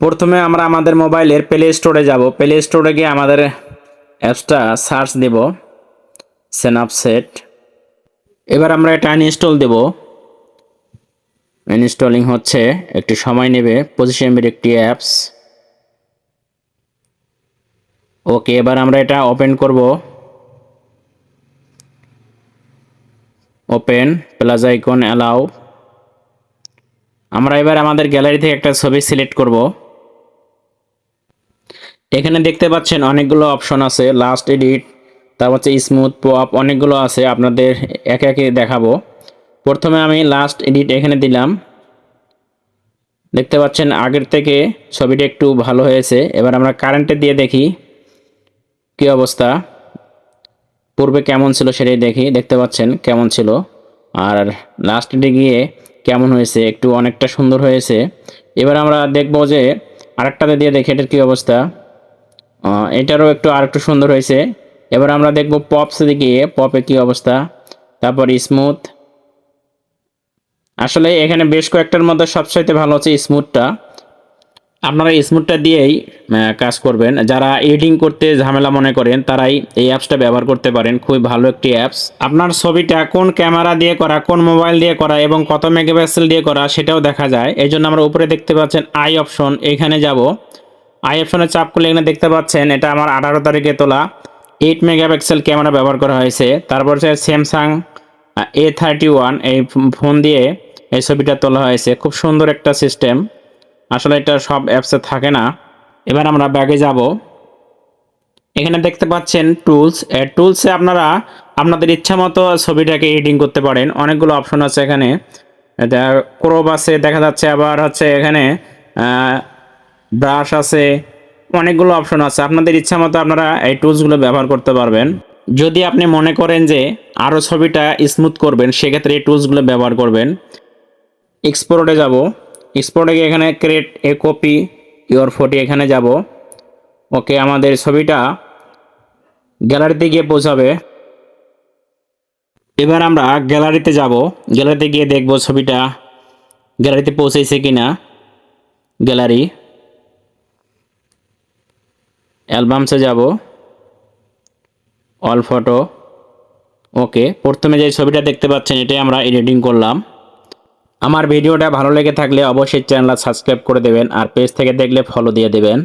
প্রথমে আমরা আমাদের মোবাইলের প্লে স্টোরে যাব। প্লে স্টোরে গিয়ে আমাদের অ্যাপসটা সার্চ দেব। স্ন্যাপসেট এবার আমরা এটা ইনস্টল দেব। ইনস্টলিং হচ্ছে একটু সময় নেবে। পঁচিশ এমবির একটি অ্যাপস ওকে এবার আমরা এটা ওপেন করব। ওপেন প্লাস আইকন অ্যালাউ আমরা এবার আমাদের গ্যালারি থেকে একটা ছবি সিলেক্ট করব। এখানে দেখতে পাচ্ছেন অনেকগুলো অপশন আছে লাস্ট এডিট তারপর হচ্ছে স্মুথ পপ অনেকগুলো আছে, আপনাদের একে একে দেখাবো। প্রথমে আমি লাস্ট এডিট এখানে দিলাম। দেখতে পাচ্ছেন আগের থেকে ছবিটা একটু ভালো হয়েছে। এবার আমরা কারেন্টে দিয়ে দেখি কী অবস্থা। পূর্বে কেমন ছিল সেটাই দেখি, দেখতে পাচ্ছেন কেমন ছিল। আর লাস্ট গিয়ে কেমন হয়েছে, একটু অনেকটা সুন্দর হয়েছে। এবার আমরা দেখব যে আরেকটাতে দিয়ে দেখি, এটার কী অবস্থা। এটারও একটু আরেকটু সুন্দর হয়েছে। এবার আমরা দেখব পপসে গিয়ে পপে কী অবস্থা। তারপর স্মুথ আসলে এখানে বেশ কয়েকটার মধ্যে সবচাইতে ভালো হচ্ছে স্মুথটা আপনারা স্মুথটা দিয়েই কাজ করবেন। যারা এডিটিং করতে ঝামেলা মনে করেন, তারাই এই অ্যাপসটা ব্যবহার করতে পারেন। খুবই ভালো একটি অ্যাপস আপনার ছবিটা কোন ক্যামেরা দিয়ে করা, কোন মোবাইল দিয়ে করা এবং কত মেগাপিক্সেল দিয়ে করা, সেটাও দেখা যায়। এই জন্য আমরা উপরে দেখতে পাচ্ছেন আই অপশন এখানে যাব। আই অপশনে চাপ করলে এখানে দেখতে পাচ্ছেন, এটা আমার আঠারো তারিখে তোলা। এইট মেগাপিক্সেল ক্যামেরা ব্যবহার করা হয়েছে। তারপর হচ্ছে স্যামসাং এ থার্টি ওয়ান এই ফোন দিয়ে এই ছবিটা তোলা হয়েছে। খুব সুন্দর একটা সিস্টেম আসলে এটা সব অ্যাপসে থাকে না। এবার আমরা ব্যাগে যাব। এখানে দেখতে পাচ্ছেন টুলস টুলসে আপনারা আপনাদের ইচ্ছা মতো ছবিটাকে এডিটিং করতে পারেন। অনেকগুলো অপশন আছে এখানে। ক্রোপ আছে, দেখা যাচ্ছে আবার হচ্ছে এখানে ব্রাশ আছে, অনেকগুলো অপশন আছে। আপনাদের ইচ্ছা মতো আপনারা এই টুলসগুলো ব্যবহার করতে পারবেন। যদি আপনি মনে করেন যে আরও ছবিটা স্মুথ করবেন, সেক্ষেত্রে এই টুলসগুলো ব্যবহার করবেন। এক্সপোর্টে যাব। এক্সপোর্টে এখানে create a copy your photo এখানে যাব। ওকে আমাদের ছবিটা গ্যালারিতে গিয়ে পৌঁছাবে। এবার আমরা গ্যালারিতে যাব। গ্যালারিতে গিয়ে দেখব ছবিটা। গ্যালারিতে পৌঁছেছে কিনা। গ্যালারি অ্যালবামসে যাব। All photo. ওকে, প্রথমে যে ছবিটা দেখতে পাচ্ছেন, এটাই আমরা এডিটিং করলাম। আমার ভিডিওটা ভালো লেগে থাকলে অবশ্যই চ্যানেলটা সাবস্ক্রাইব করে দেবেন আর পেজ থেকে দেখলে ফলো দিয়ে দেবেন।